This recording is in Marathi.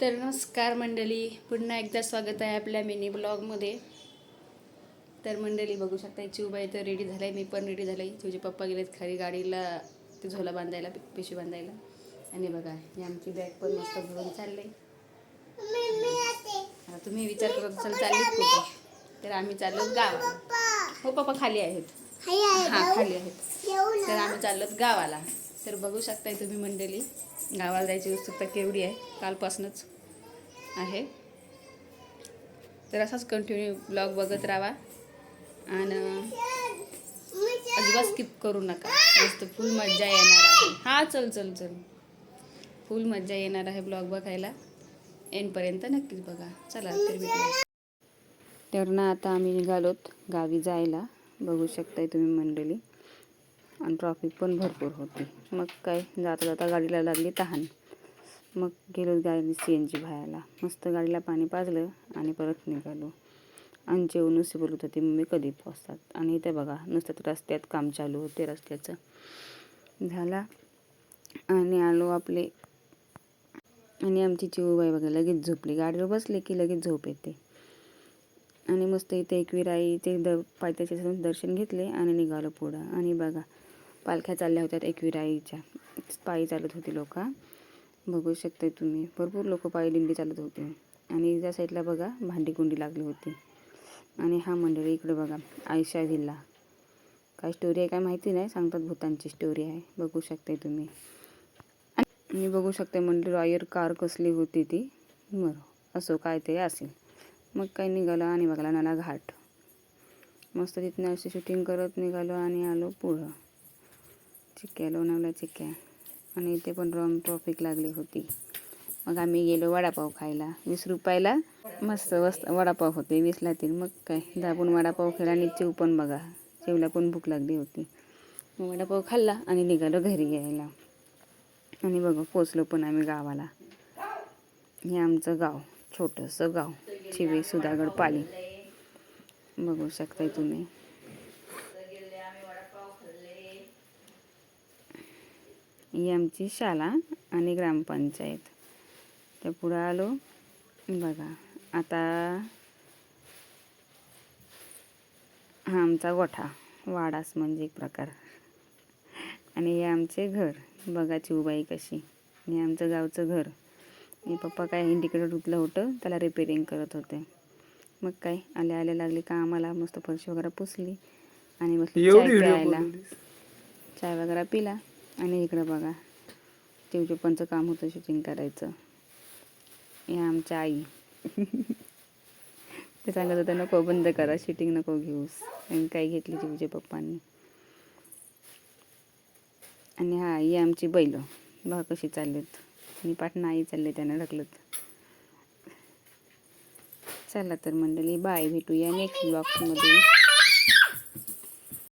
तर नमस्कार मंडळी पुन्हा एकदा स्वागत आहे आपल्या मिनी ब्लॉगमध्ये. तर मंडळी बघू शकता चिवबाई तर रेडी झालाय मी पण रेडी झालाय तुझे पप्पा गेलेत खाली गाडीला ते झोला बांधायला पिशवी बांधायला. आणि बघा ही आमची बॅग पण मस्त भरून चाललंय आता तुम्ही विचार करत असाल चाललीत कुठं? तर आम्ही चाललो गावाला. हो पप्पा खाली आहेत. हा खाली आहेत. तर आम्ही चाललोत गावाला. तर बघू शकताय तुम्ही मंडळी गावाला जायची उत्सुकता केवढी आहे कालपासूनच आहे. तर असाच कंटिन्यू ब्लॉग बघत राहा आणि अजिबात स्किप करू नका. मस्त फुल मज्जा येणार आहे. हा चल चल चल. फुल मज्जा येणार आहे ब्लॉग बघायला. एंडपर्यंत नक्कीच बघा. चला तर भेटूया. तर ना आता आम्ही निघालोत गावी जायला. बघू शकताय तुम्ही मंडळी. आणि ट्रॉफिक पण भरपूर होती. मग काय जाता जाता गाडीला लागली तहान. मग गेलो गाडी सी एन जी भायला मस्त गाडीला पाणी पाजलं आणि परत निघालो. आणि जेवण नुसते बोलत होते मम्मी कधी पोचतात आणि इथे बघा नुसतं रस्त्यात काम चालू होते रस्त्याचं. झाला. आणि आलो आपले. आणि आमची चिवबाई बघा लगेच झोपली. गाडीवर बसले की लगेच झोप येते. आणि मस्त इथे एकविराईचे द पायथ्याचे दर्शन घेतले आणि निघालो पुढं. आणि बघा पालख्या चालल्या होत्या एकविराईच्या पायी चालत होती लोक. बघू शकता तुम्ही. भरपूर लोक पायी दिंडी चालत होते. आणि त्या साईडला बघा भांडी कुंडी लागली होती. आणि हा मंडळी इकडे बघा आयशा व्हिल्ला. काय स्टोरी आहे काय माहिती नाही सांगतात भूतांची स्टोरी आहे. बघू शकते तुम्ही. आणि बघू शकते मंडळी रॉयर कार कसली होती ती. बरं असो काय ते असेल. मग काय निघालं आणि बघायला नाला घाट मस्त तिथनं अशी शूटिंग करत निघालो आणि आलो पुढं. चिक्क्या लोणावला चिक्क्या. आणि इथे पण रॉंग ट्रॉफिक लागली होती. मग आम्ही गेलो वडापाव खायला. वीस रुपयाला मस्त मस्त वडापाव होते. वीसला तीन. मग काय? दाबून वडापाव खायला आणि चिव पण बघा. चिवला पण भूक लागली होती. मग वडापाव खाल्ला आणि निघालो घरी यायला. आणि बघा पोचलो पण आम्ही गावाला. हे आमचं गाव. छोटंसं गाव. चिवे सुधागड पाली. बघू शकताय तुम्ही. ही आमची शाळा आणि ग्रामपंचायत. त्या पुढं आलो. बघा आता हा आमचा गोठा वाडास म्हणजे एक प्रकार. आणि हे आमचे घर बघा चिवबाई कशी. हे आमचं गावचं घर. मी पप्पा काय इंडिकेटर रुतलं होतं त्याला रिपेरिंग करत होते. मग काय आले आले लागले का आम्हाला मस्त फरशी वगैरे पुसली. आणि बसली चाय प्यायला. चाय वगैरे पिला. आणि इकडं बघा. चिवचिपांचं काम होतं शूटिंग करायचं. या आमच्या आई. ते सांगत होतं नको बंद करा शूटिंग नको घेऊस. आणि काही घेतली चिवचे पप्पांनी. आणि हा ही आमची बैल. बघा कशी चाललेत. आणि पाटणा आई चालले त्यांना ढकलत. चला तर मंडळी बाय भेटूया नेक्स्ट ब्लॉक्समध्ये